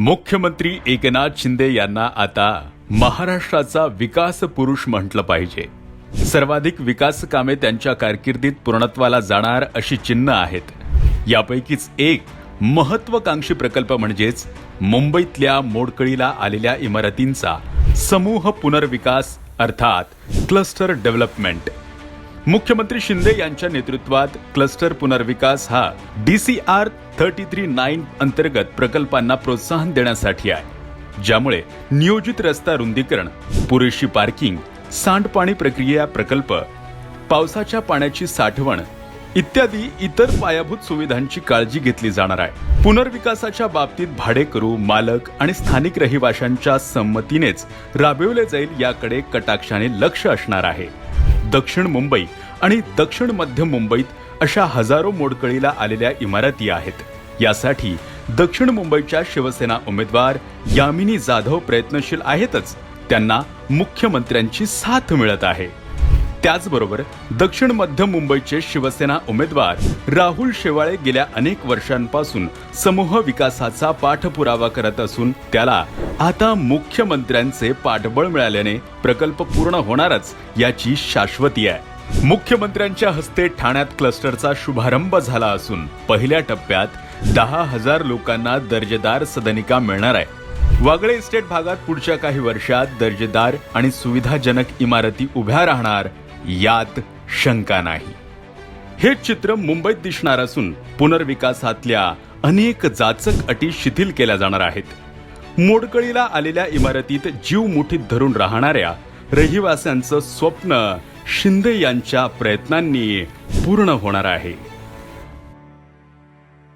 मुख्यमंत्री एकनाथ शिंदे यांना आता महाराष्ट्राचा विकास पुरुष म्हटलं पाहिजे. सर्वाधिक विकास कामे त्यांच्या कारकिर्दीत पूर्णत्वाला जाणार अशी चिन्ह आहेत. यापैकीच एक महत्वाकांक्षी प्रकल्प म्हणजेच मुंबईतल्या मोडकळीला आलेल्या इमारतींचा समूह पुनर्विकास अर्थात क्लस्टर डेव्हलपमेंट. मुख्यमंत्री शिंदे यांच्या नेतृत्वात क्लस्टर पुनर्विकास हा D C R thirty three nine अंतर्गत प्रकल्पांना प्रोत्साहन देण्यासाठी आहे. ज्यामुळे नियोजित रस्ता रुंदीकरण पुरेशी पार्किंग सांडपाणी प्रक्रिया प्रकल्प पावसाच्या पाण्याची साठवण इत्यादी इतर पायाभूत सुविधांची काळजी घेतली जाणार आहे. पुनर्विकासाच्या बाबतीत भाडेकरू मालक आणि स्थानिक रहिवाशांच्या संमतीनेच राबविले जाईल याकडे कटाक्षाने लक्ष असणार आहे. दक्षिण मुंबई आणि दक्षिण मध्य मुंबईत अशा हजारो मोडकळीला आलेल्या इमारती आहेत. यासाठी दक्षिण मुंबईच्या शिवसेना उमेदवार यामिनी जाधव प्रयत्नशील आहेतच. त्यांना मुख्यमंत्र्यांची साथ मिळत आहे. त्याचबरोबर दक्षिण मध्य मुंबईचे शिवसेना उमेदवार राहुल शेवाळे गेल्या अनेक वर्षांपासून समूह विकासाचा पाठपुरावा करत असून त्याला आता मुख्यमंत्र्यांचे पाठबळ मिळाल्याने प्रकल्प पूर्ण होणारच याची शाश्वती आहे. मुख्यमंत्र्यांच्या हस्ते ठाण्यात क्लस्टरचा शुभारंभ झाला असून पहिल्या टप्प्यात दहा हजार लोकांना दर्जेदार सदनिका मिळणार आहे. वागळे इस्टेट भागात पुढच्या काही वर्षात दर्जेदार आणि सुविधाजनक इमारती उभ्या राहणार यात शंका नाही. हे चित्र मुंबईत दिसणार असून पुनर्विकासातल्या अनेक जाचक अटी शिथिल केल्या जाणार आहेत. मोडकळीला आलेल्या इमारतीत जीव मुठीत धरून राहणाऱ्या रहिवाशांचं स्वप्न शिंदे यांच्या प्रयत्नांनी पूर्ण होणार आहे.